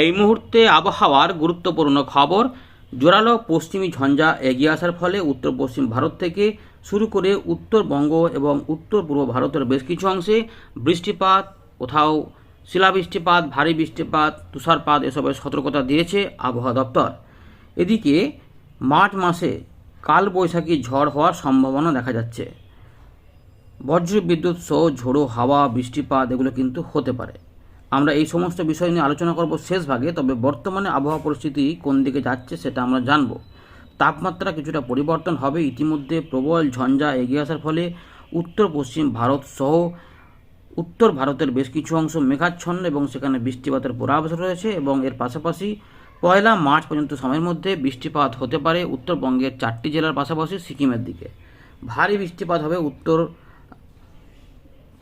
এই মুহূর্তে আবহাওয়ার গুরুত্বপূর্ণ খবর, জোরালো পশ্চিমী ঝঞ্ঝা এগিয়ে আসার ফলে উত্তর পশ্চিম ভারত থেকে শুরু করে উত্তরবঙ্গ এবং উত্তর পূর্ব ভারতের বেশ কিছু অংশে বৃষ্টিপাত, কোথাও শিলাবৃষ্টিপাত, ভারী বৃষ্টিপাত, তুষারপাত এসবের সতর্কতা দিয়েছে আবহাওয়া দপ্তর। এদিকে মার্চ মাসে কাল বৈশাখী ঝড় হওয়ার সম্ভাবনা দেখা যাচ্ছে। বজ্র বিদ্যুৎ সহ ঝোড়ো হাওয়া, বৃষ্টিপাত এগুলো কিন্তু হতে পারে। আমরা এই সমস্ত বিষয় নিয়ে আলোচনা করব শেষ ভাগে, তবে বর্তমানে আবহাওয়া পরিস্থিতি কোন দিকে যাচ্ছে সেটা আমরা জানব। তাপমাত্রা কিছুটা পরিবর্তন হবে, ইতিমধ্যে প্রবল ঝঞ্ঝা এগিয়ে আসার ফলে উত্তর, পশ্চিম ভারত সহ উত্তর ভারতের বেশ কিছু অংশ মেঘাচ্ছন্ন এবং সেখানে বৃষ্টিপাতের পূর্বাভাস রয়েছে এবং এর পাশাপাশি পয়লা মার্চ পর্যন্ত সময়ের মধ্যে বৃষ্টিপাত হতে পারে উত্তরবঙ্গের চারটি জেলার পাশাপাশি সিকিমের দিকে। ভারী বৃষ্টিপাত হবে উত্তর,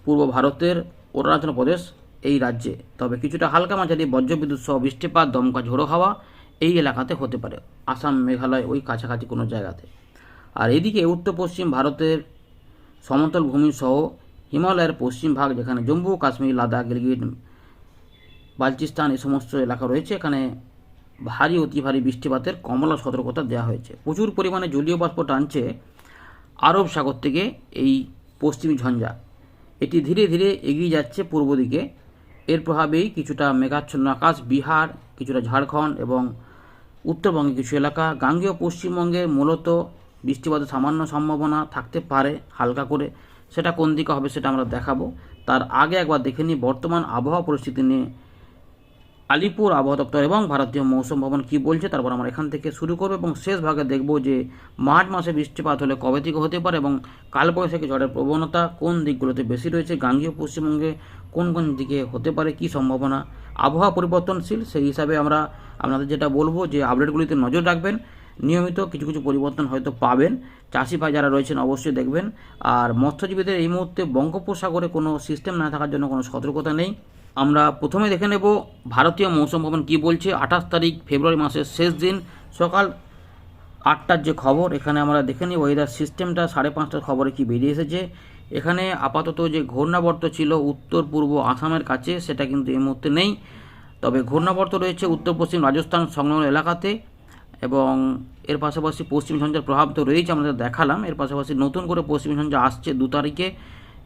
পূর্ব ভারতের, অরুণাচল প্রদেশ এই রাজ্যে। তবে কিছুটা হালকা মাঝারি বজ্রবিদ্যুৎ সহ বৃষ্টিপাত, দমকা ঝোড়ো হাওয়া এই এলাকাতে হতে পারে। আসাম, মেঘালয় ওই কাছাকাছি কোনো জায়গাতে। আর এদিকে উত্তর পশ্চিম ভারতের সমতল ভূমি সহ হিমালয়ের পশ্চিম ভাগ, যেখানে জম্মু কাশ্মীর, লাদাখ গিলগিট বালচিস্তান এই সমস্ত এলাকা রয়েছে, এখানে ভারী, অতি ভারী বৃষ্টিপাতের কমলা সতর্কতা দেওয়া হয়েছে। প্রচুর পরিমাণে জলীয় বাষ্প টানছে আরব সাগর থেকে এই পশ্চিমী ঝঞ্ঝা। এটি ধীরে ধীরে এগিয়ে যাচ্ছে পূর্ব দিকে। এর প্রভাবেই কিছুটা মেঘাচ্ছন্ন আকাশ, বিহার, কিছুটা ঝাড়খণ্ড এবং উত্তরবঙ্গে কিছু এলাকা। গাঙ্গেয় পশ্চিমবঙ্গে মূলত বৃষ্টিপাতের সামান্য সম্ভাবনা থাকতে পারে হালকা করে। সেটা কোন দিকে হবে সেটা আমরা দেখাবো। তার আগে একবার দেখে নিই বর্তমান আবহাওয়া পরিস্থিতি নিয়ে। আলিপুর আবহাওয়া দপ্তর এবং ভারতীয় মৌসুম ভবন কী বলছে, তারপর আমরা এখান থেকে শুরু করব এবং শেষ ভাগে দেখব যে মার্চ মাসে বৃষ্টিপাত হলে কবে থেকে হতে পারে এবং কালবৈশাখী ঝড়ের প্রবণতা কোন দিকগুলোতে বেশি রয়েছে, গাঙ্গীয় পশ্চিমবঙ্গে কোন কোন দিকে হতে পারে, কি সম্ভাবনা, আবহাওয়া পরিবর্তনশীল সেই হিসাবে আমরা আপনাদের যেটা বলব যে আপডেটগুলিতে নজর রাখবেন, নিয়মিত কিছু কিছু পরিবর্তন হয়তো পাবেন চাষি ভাই যারা রয়েছেন অবশ্যই দেখবেন, আর মৎস্যজীবীদের এই মুহূর্তে বঙ্গোপসাগরে কোনো সিস্টেম না থাকার জন্য কোনো সতর্কতা নেই। আমরা প্রথমে দেখে নেব ভারতীয় মৌসুম ভবন কী বলছে। আঠাশ তারিখ ফেব্রুয়ারি মাসের শেষ দিন, সকাল আটটার যে খবর, এখানে আমরা দেখে নিই ওয়েদার সিস্টেমটা সাড়ে পাঁচটার খবরে কি বেরিয়ে এসেছে। এখানে আপাতত যে ঘূর্ণাবর্ত ছিল উত্তর পূর্ব আসামের কাছে, সেটা কিন্তু এই মুহূর্তে নেই। তবে ঘূর্ণাবর্ত রয়েছে উত্তর পশ্চিম রাজস্থান সংলগ্ন এলাকাতে এবং এর পাশাপাশি পশ্চিম ঝঞ্ঝার প্রভাব তো রয়েছে আমাদের দেখালাম। এর পাশাপাশি নতুন করে পশ্চিম ঝঞ্ঝা আসছে দু তারিখে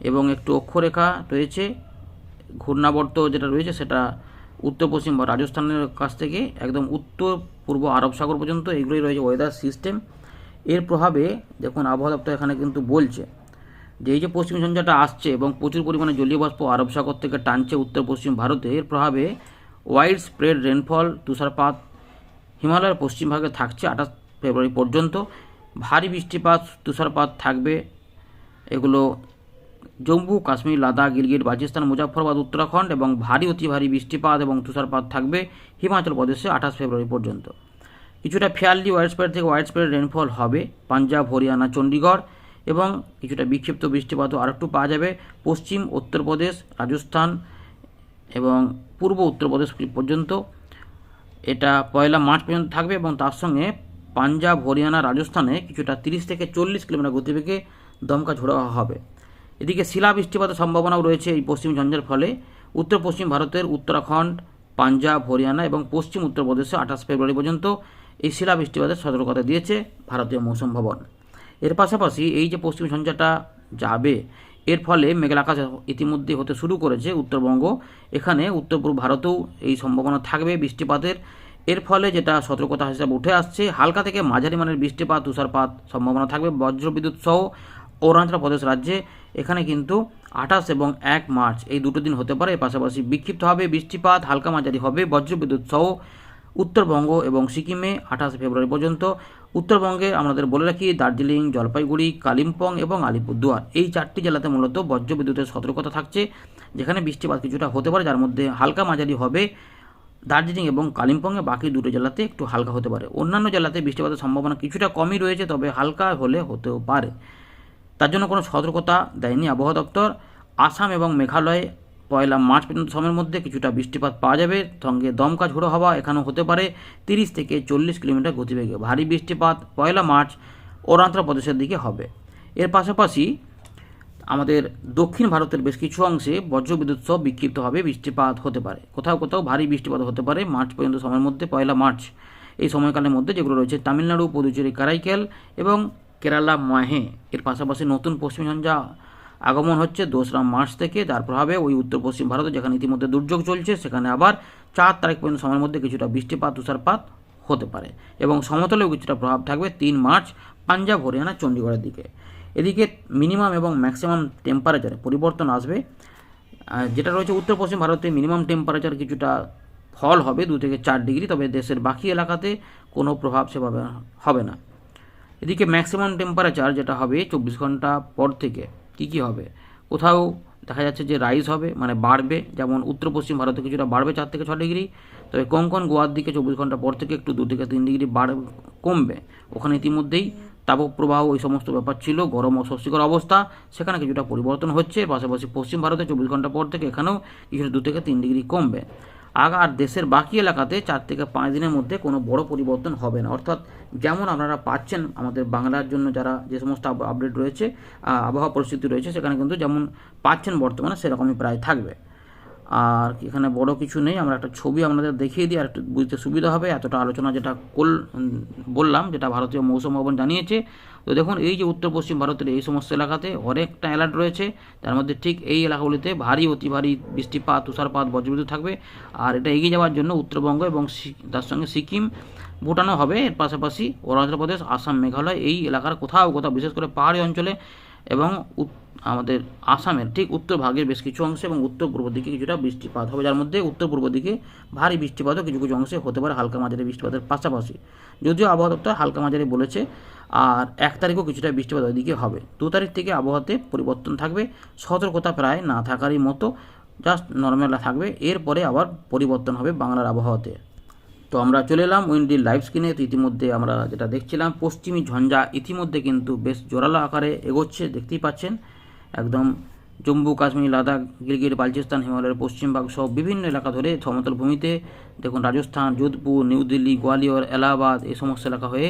এবং একটু অক্ষরেখা রয়েছে। ঘূর্ণাবর্ত যেটা রয়েছে সেটা উত্তর পশ্চিম বা রাজস্থানের কাছ থেকে একদম উত্তর পূর্ব আরব সাগর পর্যন্ত এগুলোই রয়েছে ওয়েদার সিস্টেম এর প্রভাবে দেখুন, আবহাওয়া দপ্তর এখানে কিন্তু বলছে যে এই যে পশ্চিম ঝঞ্ঝাটা আসছে এবং প্রচুর পরিমাণে জলীয় বাষ্প আরব সাগর থেকে টানছে উত্তর পশ্চিম ভারতে, এর প্রভাবে ওয়াইড স্প্রেড রেনফল তুষারপাত হিমালয়ের পশ্চিম ভাগে থাকছে আঠাশ ফেব্রুয়ারি পর্যন্ত। ভারী বৃষ্টিপাত, তুষারপাত থাকবে, এগুলো জম্মু, কাশ্মীর, লাদাখ, গিলগিট বালচিস্তান মুজাফরবাদ উত্তরাখণ্ড এবং ভারী, অতি ভারী বৃষ্টিপাত এবং তুষারপাত থাকবে হিমাচল প্রদেশে আঠাশ ফেব্রুয়ারি পর্যন্ত। কিছুটা ফেয়ারলি ওয়াইড স্প্রেড থেকে ওয়াইড স্প্রেড রেনফল হবে পাঞ্জাব, হরিয়ানা, চণ্ডীগড় এবং কিছুটা বিক্ষিপ্ত বৃষ্টিপাতও আরেকটু পাওয়া যাবে পশ্চিম উত্তরপ্রদেশ রাজস্থান এবং পূর্ব উত্তরপ্রদেশ পর্যন্ত। এটা পয়লা মার্চ পর্যন্ত থাকবে এবং তার সঙ্গে পাঞ্জাব, হরিয়ানা, রাজস্থানে কিছুটা তিরিশ থেকে চল্লিশ কিলোমিটার গতিবেগে দমকা ঝোড়ো হবে। এদিকে শিলা বৃষ্টিপাতের সম্ভাবনাও রয়েছে এই পশ্চিম ঝঞ্ঝার ফলে। উত্তর পশ্চিম ভারতের উত্তরাখণ্ড, পাঞ্জাব, হরিয়ানা এবং পশ্চিম উত্তরপ্রদেশে আঠাশ ফেব্রুয়ারি পর্যন্ত এই শিলা বৃষ্টিপাতের সতর্কতা দিয়েছে ভারতীয় মৌসুম ভবন। এর পাশাপাশি এই যে পশ্চিম ঝঞ্ঝাটা যাবে, এর ফলে মেঘলা আকাশ ইতিমধ্যে হতে শুরু করেছে উত্তরবঙ্গ। এখানে উত্তর পূর্ব ভারতেও এই সম্ভাবনা থাকবে বৃষ্টিপাতের। এর ফলে যেটা সতর্কতা হিসাবে উঠে আসছে, হালকা থেকে মাঝারি মানের বৃষ্টিপাত, তুষারপাত সম্ভাবনা থাকবে, বজ্রবিদ্যুৎ সহ অরুণাচল প্রদেশ রাজ্যে এখানে কিন্তু আঠাশ এবং এক মার্চ এই দুটো দিন হতে পারে। পাশাপাশি বিক্ষিপ্ত হবে বৃষ্টিপাত, হালকা মাঝারি হবে বজ্রবিদ্যুৎ সহ উত্তরবঙ্গ এবং সিকিমে আঠাশ ফেব্রুয়ারি পর্যন্ত। উত্তরবঙ্গে আমাদের বলে রাখি, দার্জিলিং, জলপাইগুড়ি, কালিম্পং এবং আলিপুরদুয়ার এই চারটি জেলাতে মূলত বজ্রবিদ্যুতের সতর্কতা থাকছে, যেখানে বৃষ্টিপাত কিছুটা হতে পারে, যার মধ্যে হালকা মাঝারি হবে দার্জিলিং এবং কালিম্পংয়ে বাকি দুটো জেলাতে একটু হালকা হতে পারে। অন্যান্য জেলাতে বৃষ্টিপাতের সম্ভাবনা কিছুটা কমই রয়েছে, তবে হালকা হলে হতেও পারে। তার জন্য কোনো সতর্কতা দেয়নি আবহাওয়া দপ্তর। আসাম এবং মেঘালয়ে পয়লা মার্চ পর্যন্ত সময়ের মধ্যে কিছুটা বৃষ্টিপাত পাওয়া যাবে। সঙ্গে দমকা ঝোড়ো হওয়া এখানেও হতে পারে। তিরিশ থেকে চল্লিশ কিলোমিটার গতিবেগে ভারী বৃষ্টিপাত পয়লা মার্চ অরুণাচল প্রদেশের দিকে হবে। এর পাশাপাশি আমাদের দক্ষিণ ভারতের বেশ কিছু অংশে বজ্রবিদ্যুৎ সহ বিক্ষিপ্তভাবে বৃষ্টিপাত হতে পারে। কোথাও কোথাও ভারী বৃষ্টিপাত হতে পারে মার্চ পর্যন্ত সময়ের মধ্যে পয়লা মার্চ। এই সময়কালের মধ্যে যেগুলো রয়েছে তামিলনাড়ু, পুদুচেরি, কারাইকেল এবং কেরালা মাহে। এর পাশাপাশি নতুন পশ্চিম ঝঞ্ঝা আগমন হচ্ছে দোসরা মার্চ থেকে। যার প্রভাবে ওই উত্তর পশ্চিম ভারতে, যেখানে ইতিমধ্যে দুর্যোগ চলছে, সেখানে আবার চার তারিখ পর্যন্ত সময়ের মধ্যে কিছুটা বৃষ্টিপাত, তুষারপাত হতে পারে এবং সমতলেও কিছুটা প্রভাব থাকবে তিন মার্চ পাঞ্জাব, হরিয়ানা চণ্ডীগড়ের দিকে। এদিকে মিনিমাম এবং ম্যাক্সিমাম টেম্পারেচারে পরিবর্তন আসবে। যেটা রয়েছে উত্তর পশ্চিম ভারতে মিনিমাম টেম্পারেচার কিছুটা ফল হবে, দু থেকে চার ডিগ্রি, তবে দেশের বাকি এলাকাতে কোনো প্রভাব সেভাবে হবে না। এদিকে ম্যাক্সিমাম টেম্পারেচার যেটা হবে চব্বিশ ঘণ্টা পর থেকে, কী কী হবে? কোথাও দেখা যাচ্ছে যে রাইজ হবে মানে বাড়বে, যেমন উত্তর পশ্চিম ভারতে কিছুটা বাড়বে চার থেকে ছ ডিগ্রি তবে কোঙ্কন গোয়ার দিকে চব্বিশ ঘণ্টা পর থেকে একটু দু থেকে তিন ডিগ্রি বাড় কমবে। ওখানে ইতিমধ্যেই তাপপ্রবাহ ওই সমস্ত ব্যাপার ছিল, গরম ও স্বস্তিকর অবস্থা, সেখানে কিছুটা পরিবর্তন হচ্ছে, পাশাপাশি পশ্চিম ভারতে চব্বিশ ঘণ্টা পর থেকে এখানেও কিছুটা দু থেকে তিন ডিগ্রি কমবে। আর দেশের বাকি এলাকাতে চার থেকে পাঁচ দিনের মধ্যে কোনো বড় পরিবর্তন হবে না। অর্থাৎ যেমন আপনারা পাচ্ছেন আমাদের বাংলার জন্য যারা যে সমস্ত আপ- আপডেট রয়েছে আবহাওয়া পরিস্থিতি রয়েছে, সেখানে কিন্তু যেমন পাচ্ছেন বর্তমানে, সেরকমই প্রায় থাকবে। আর এখানে বড় কিছু নেই, আমরা একটা ছবি আপনাদের দেখিয়ে দিই, আর একটু বুঝতে সুবিধা হবে, এতটা আলোচনা যেটা কোল বললাম, যেটা ভারতীয় মৌসুম ভবন জানিয়েছে। তো দেখুন, এই যে উত্তর পশ্চিম ভারতের এই সমস্ত এলাকাতে অনেকটা অ্যালার্ট রয়েছে, তার মধ্যে ঠিক এই এলাকাগুলিতে ভারী, অতি ভারী বৃষ্টিপাত, তুষারপাত, বজ্রবিদ্যুৎ থাকবে, আর এটা এগিয়ে যাওয়ার জন্য উত্তরবঙ্গ এবং তার সঙ্গে সিকিম ভুটানও হবে, এর পাশাপাশি অরুণাচল প্রদেশ, আসাম, মেঘালয়, এই এলাকার কোথাও কোথাও, বিশেষ করে পাহাড়ি অঞ্চলে এবং আমাদের আসামের ঠিক উত্তর ভাগের বেশ কিছু অংশে এবং উত্তর পূর্ব দিকে কিছুটা বৃষ্টিপাত হবে, যার মধ্যে উত্তর পূর্ব দিকে ভারী বৃষ্টিপাতও কিছু কিছু অংশে হতে পারে হালকা মাঝারি বৃষ্টিপাতের পাশাপাশি। যদিও আবহাওয়া দপ্তর হালকা মাঝারি বলেছে, আর এক তারিখও কিছুটা বৃষ্টিপাত ওইদিকে হবে। দু তারিখ থেকে আবহাওয়াতে পরিবর্তন থাকবে, সতর্কতা প্রায় না থাকারই মতো জাস্ট নর্মাল থাকবে। এরপরে আবার পরিবর্তন হবে বাংলার আবহাওয়াতে। তো আমরা চলে এলাম উইন্ডির লাইভ স্ক্রিনে। তো ইতিমধ্যে আমরা যেটা দেখছিলাম, পশ্চিমী ঝঞ্ঝা ইতিমধ্যে কিন্তু বেশ জোরালো আকারে এগোচ্ছে, দেখতেই পাচ্ছেন। একদম জম্মু, কাশ্মীর, লাদাখ, গিলগিট, বালচিস্তান, হিমালয়ের পশ্চিমবঙ্গ সহ বিভিন্ন এলাকা ধরে সমতল ভূমিতে দেখুন রাজস্থান, যোধপুর, নিউ দিল্লি, গোয়ালিয়র, এলাহাবাদ এই সমস্ত এলাকা হয়ে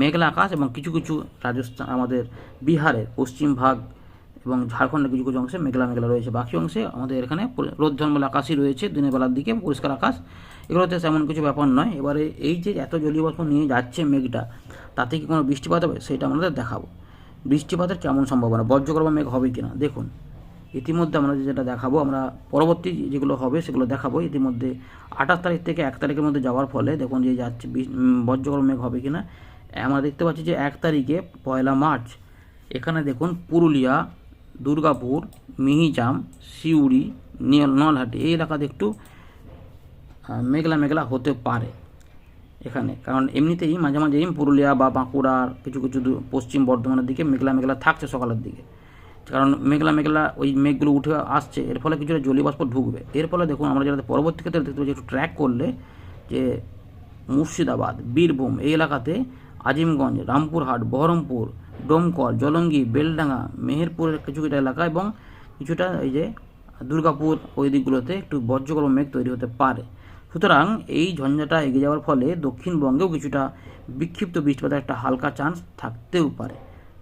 মেঘলা আকাশ এবং কিছু কিছু রাজস্থান, আমাদের বিহারের পশ্চিম ভাগ এবং ঝাড়খণ্ডের কিছু কিছু অংশে মেঘলা মেঘলা রয়েছে। বাকি অংশে আমাদের এখানে রোদ ঝলমল আকাশই রয়েছে দিনের বেলার দিকে পরিষ্কার আকাশ। এগুলোতে তেমন কিছু ব্যাপার নয়। এবারে এই যে এত জলীয় বাষ্প নিয়ে যাচ্ছে মেঘটা, তাতে কি কোনো বৃষ্টিপাত হবে? সেটা আমাদের দেখাবো। বৃষ্টিপাতের কেমন সম্ভাবনা? বজ্রগর্ভ মেঘ হবে কি না দেখুন, ইতিমধ্যে আমরা যেটা দেখাবো, আমরা পরবর্তী যেগুলো হবে সেগুলো দেখাবো। ইতিমধ্যে আঠাশ তারিখ থেকে এক তারিখের মধ্যে যাওয়ার ফলে দেখুন যে যাচ্ছে বজ্রগর্ভ মেঘ হবে কি না আমরা দেখতে পাচ্ছি যে এক তারিখে পয়লা মার্চ, এখানে দেখুন পুরুলিয়া দুর্গাপুর, মিহিজাম, সিউড়ি নলহাটি, এই এলাকাতে একটু মেঘলা মেঘলা হতে পারে এখানে। কারণ এমনিতেই মাঝে মাঝেই পুরুলিয়া বা বাঁকুড়ার কিছু কিছু পশ্চিম বর্ধমানের দিকে মেঘলা মেঘলা থাকছে সকালের দিকে। কারণ মেঘলা মেঘলা ওই মেঘগুলো উঠে আসছে, এর ফলে কিছুটা জলীয় বাষ্প ঢুকবে। এর ফলে দেখুন, আমরা যেটা পরবর্তী ক্ষেত্রে দেখতে পাচ্ছি, একটু ট্র্যাক করলে যে মুর্শিদাবাদ, বীরভূম, এই এলাকাতে আজিমগঞ্জ, রামপুরহাট, বহরমপুর ডোমকল, জলঙ্গি, বেলডাঙ্গা, মেহেরপুরের কিছু কিছু এলাকা এবং কিছুটা এই যে দুর্গাপুর ওই দিকগুলোতে একটু বজ্রগর্ভ মেঘ তৈরি হতে পারে। সুতরাং এই ঝঞ্ঝাটা এগিয়ে যাওয়ার ফলে দক্ষিণবঙ্গেও কিছুটা বিক্ষিপ্ত বৃষ্টিপাতের একটা হালকা চান্স থাকতেও পারে।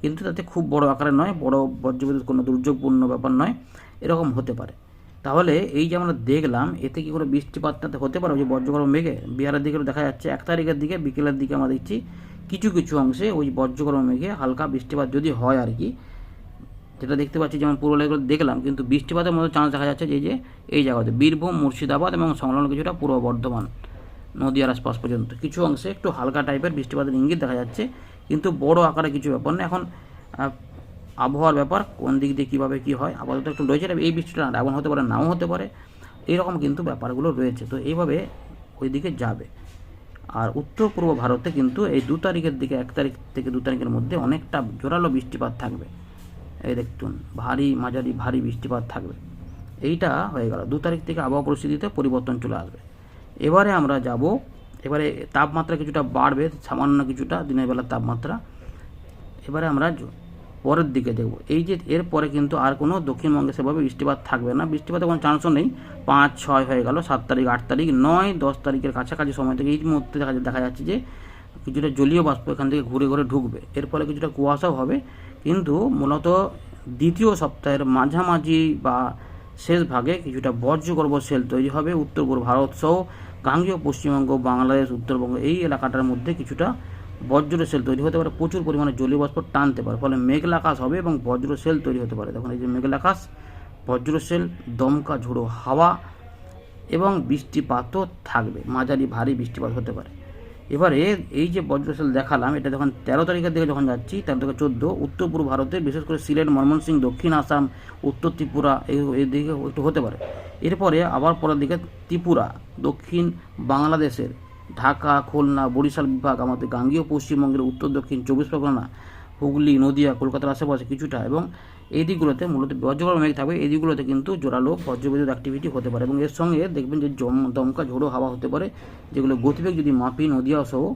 কিন্তু তাতে খুব বড় আকারে নয়, বড় বজ্রবিদ্যুৎ কোনো দুর্যোগপূর্ণ ব্যাপার নয়, এরকম হতে পারে। তাহলে এই যে আমরা দেখলাম, এতে কি কোনো বৃষ্টিপাত তাতে হতে পারে? যে বজ্রগর্ভ মেঘে বিহারের দিকে দেখা যাচ্ছে, এক তারিখের দিকে, বিকেলের দিকে আমরা দেখছি কিছু কিছু অংশে ওই বজ্রগর্ভ মেঘে হালকা বৃষ্টিপাত যদি হয় আর কি, যেটা দেখতে পাচ্ছি যেমন পুরুলিয়াগুলো দেখলাম, কিন্তু বৃষ্টিপাতের মতো চান্স দেখা যাচ্ছে যে যে এই জায়গাতে বীরভূম, মুর্শিদাবাদ এবং সংলগ্ন কিছুটা পূর্ব বর্ধমান নদীয়ার আশপাশ পর্যন্ত। কিছু অংশে একটু হালকা টাইপের বৃষ্টিপাতের ইঙ্গিত দেখা যাচ্ছে, কিন্তু বড় আকারে কিছু ব্যাপার না। এখন আবহাওয়ার ব্যাপার, কোন দিক দিয়ে কীভাবে কী হয়, আপাতত একটু রয়েছে এই বৃষ্টিটা এমন হতে পারে, নাও হতে পারে, এইরকম কিন্তু ব্যাপারগুলো রয়েছে। তো এইভাবে ওই দিকে যাবে। আর উত্তর পূর্ব ভারতে কিন্তু এই দু তারিখের দিকে, এক তারিখ থেকে দু তারিখের মধ্যে অনেকটা জোরালো বৃষ্টিপাত থাকবে। এই দেখুন, ভারী মাঝারি ভারী বৃষ্টিপাত থাকবে। এইটা হয়ে গেল। দু তারিখ থেকে আবহাওয়া পরিস্থিতিতে পরিবর্তন চলে আসবে। এবারে আমরা যাব, এবারে তাপমাত্রা কিছুটা বাড়বে, সামান্য কিছুটা দিনের বেলার তাপমাত্রা। এবারে আমরা পরের দিকে দেখব। এই যে এর পরে কিন্তু আর কোনো দক্ষিণবঙ্গে সেভাবে বৃষ্টিপাত থাকবে না। বৃষ্টিপাতের কোনো চান্সও নেই। পাঁচ, ছয় হয়ে গেল, সাত তারিখ, আট তারিখ, নয়, দশ তারিখের কাছাকাছি সময় থেকে এই মুহূর্তে দেখা দেখা যাচ্ছে যে কিছুটা জলীয় বাষ্প এখান থেকে ঘুরে ঘুরে ঢুকবে। এর ফলে কিছুটা কুয়াশাও হবে। কিন্তু মূলত দ্বিতীয় সপ্তাহের মাঝামাঝি বা শেষ ভাগে কিছুটা বজ্রগর্ভ সেল তৈরি হবে। উত্তর পূর্ব ভারত সহ গাঙ্গেয় পশ্চিমবঙ্গ, বাংলাদেশ, উত্তরবঙ্গ এই এলাকাটার মধ্যে কিছুটা বজ্র সেল তৈরি হতে পারে, প্রচুর পরিমাণে জলীয় বাষ্প টানতে পারে, ফলে মেঘলা আকাশ হবে এবং বজ্র সেল তৈরি হতে পারে। দেখুন, এই যে মেঘলা আকাশ, বজ্র সেল, দমকা ঝোড়ো হাওয়া এবং বৃষ্টিপাতও থাকবে। মাঝারি ভারী বৃষ্টিপাত হতে পারে। এবারে এই যে বজ্রশাল দেখালাম, এটা যখন তেরো তারিখের দিকে যখন যাচ্ছি, তেরো থেকে চোদ্দ, উত্তর পূর্ব ভারতে, বিশেষ করে সিলেট ময়মনসিং দক্ষিণ আসাম, উত্তর ত্রিপুরা, এই দিকে একটু হতে পারে। এরপরে আবার পরের দিকে ত্রিপুরা, দক্ষিণ বাংলাদেশের ঢাকা, খুলনা, বরিশাল বিভাগ, আমাদের গাঙ্গীয় পশ্চিমবঙ্গের উত্তর, দক্ষিণ, চব্বিশ পরগনা, হুগলি, নদিয়া, কলকাতার আশেপাশে কিছুটা এবং এই দিকগুলোতে মূলত বজ্রগর্ভ মেঘ থাকবে। এই দিকগুলোতে কিন্তু জোরালো বজ্রবিদ্যুৎ অ্যাক্টিভিটি হতে পারে এবং এর সঙ্গে দেখবেন যে জম, দমকা, ঝোড়ো হাওয়া হতে পারে, যেগুলো গতিবেগ যদি মাপি নদিয়া সহ,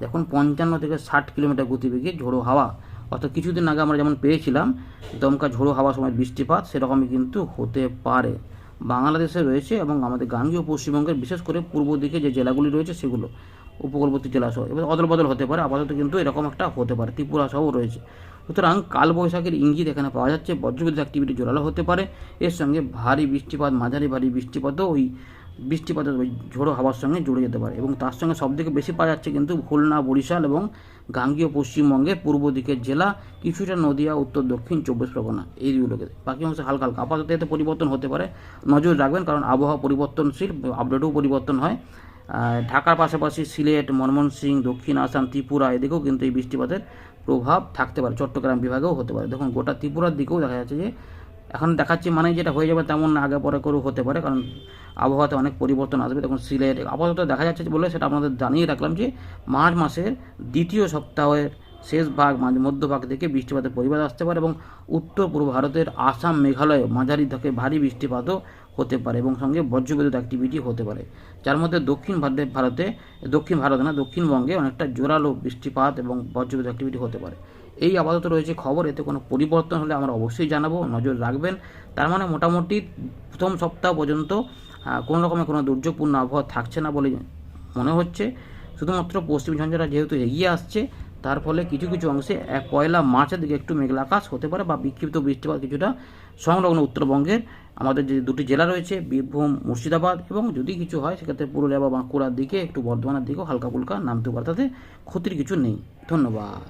দেখুন পঞ্চান্ন থেকে ষাট কিলোমিটার গতিবেগে ঝোড়ো হাওয়া। অর্থাৎ কিছুদিন আগে আমরা যেমন পেয়েছিলাম, দমকা, ঝোড়ো হাওয়ার সময় বৃষ্টিপাত, সেরকমই কিন্তু হতে পারে। বাংলাদেশে রয়েছে এবং আমাদের গাঙ্গীয় পশ্চিমবঙ্গের, বিশেষ করে পূর্ব দিকে যে জেলাগুলি রয়েছে সেগুলো, উপকূলবর্তী জেলা সহ, এবার অদল বদল হতে পারে, আপাতত কিন্তু এরকম একটা হতে পারে, ত্রিপুরা সহ রয়েছে। সুতরাং কালবৈশাখীর ইঙ্গিত এখানে পাওয়া যাচ্ছে, বজ্রবিদ্যুৎ অ্যাক্টিভিটি জোরালো হতে পারে, এর সঙ্গে ভারী বৃষ্টিপাত, মাঝারি ভারী বৃষ্টিপাতও ওই বৃষ্টিপাতের ঝোড়ো হাওয়ার সঙ্গে জুড়ে যেতে পারে এবং তার সঙ্গে সবথেকে বেশি পাওয়া যাচ্ছে কিন্তু খুলনা, বরিশাল এবং গাঙ্গীয় পশ্চিমবঙ্গের পূর্ব দিকের জেলা, কিছুটা নদিয়া, উত্তর, দক্ষিণ, চব্বিশ পরগনা এইগুলোকে বাকি অংশে হালকা হালকা। আপাতত এতে পরিবর্তন হতে পারে। নজর রাখবেন কারণ আবহাওয়া পরিবর্তনশীল, আপডেটও পরিবর্তন হয়। ঢাকার পাশাপাশি সিলেট ময়মনসিংহ দক্ষিণ আসাম, ত্রিপুরা, এদিকেও কিন্তু এই বৃষ্টিপাতের প্রভাব থাকতে পারে। চট্টগ্রাম বিভাগেও হতে পারে। দেখুন, গোটা ত্রিপুরার দিকেও দেখা যাচ্ছে যে এখন দেখাচ্ছি মানে যেটা হয়ে যাবে তেমন আগে পরে করেও হতে পারে, কারণ আবহাওয়াতে অনেক পরিবর্তন আসবে। তখন সিলেট, আপাতত দেখা যাচ্ছে বলে সেটা আপনাদের জানিয়ে রাখলাম যে মার্চ মাসের দ্বিতীয় সপ্তাহের শেষ ভাগ মাঝ মধ্যভাগ থেকে বৃষ্টিপাতের পরিবেশ আসতে পারে এবং উত্তর পূর্ব ভারতের আসাম, মেঘালয়, মাঝারি থেকে ভারী বৃষ্টিপাতও হতে পারে এবং সঙ্গে বজ্রবিদ্যুৎ অ্যাক্টিভিটি হতে পারে। যার মধ্যে দক্ষিণ ভারতে ভারতে, দক্ষিণ ভারত না, দক্ষিণবঙ্গে অনেকটা জোরালো বৃষ্টিপাত এবং বজ্রবিদ্যুৎ অ্যাক্টিভিটি হতে পারে। এই আপাতত রয়েছে খবর, এতে কোনো পরিবর্তন হলে আমরা অবশ্যই জানাব, নজর রাখবেন। তার মানে মোটামুটি প্রথম সপ্তাহ পর্যন্ত কোনো রকমের কোনো দুর্যোগপূর্ণ আবহাওয়া থাকছে না বলে মনে হচ্ছে। শুধুমাত্র পশ্চিম ঝঞ্ঝাটা যেহেতু এগিয়ে আসছে, তার ফলে কিছু কিছু অংশে এক পয়লা মার্চের দিকে একটু মেঘলা আকাশ হতে পারে বা বিক্ষিপ্ত বৃষ্টিপাত কিছুটা সংলগ্ন উত্তরবঙ্গের। আমাদের যে দুটি জেলা রয়েছে, বীরভূম, মুর্শিদাবাদ, এবং যদি কিছু হয়, সেক্ষেত্রে পুরুলিয়া বা বাঁকুড়ার দিকে একটু বর্ধমানের দিকেও হালকা ফুলকা নামতে পারে, তাতে ক্ষতির কিছু নেই। ধন্যবাদ।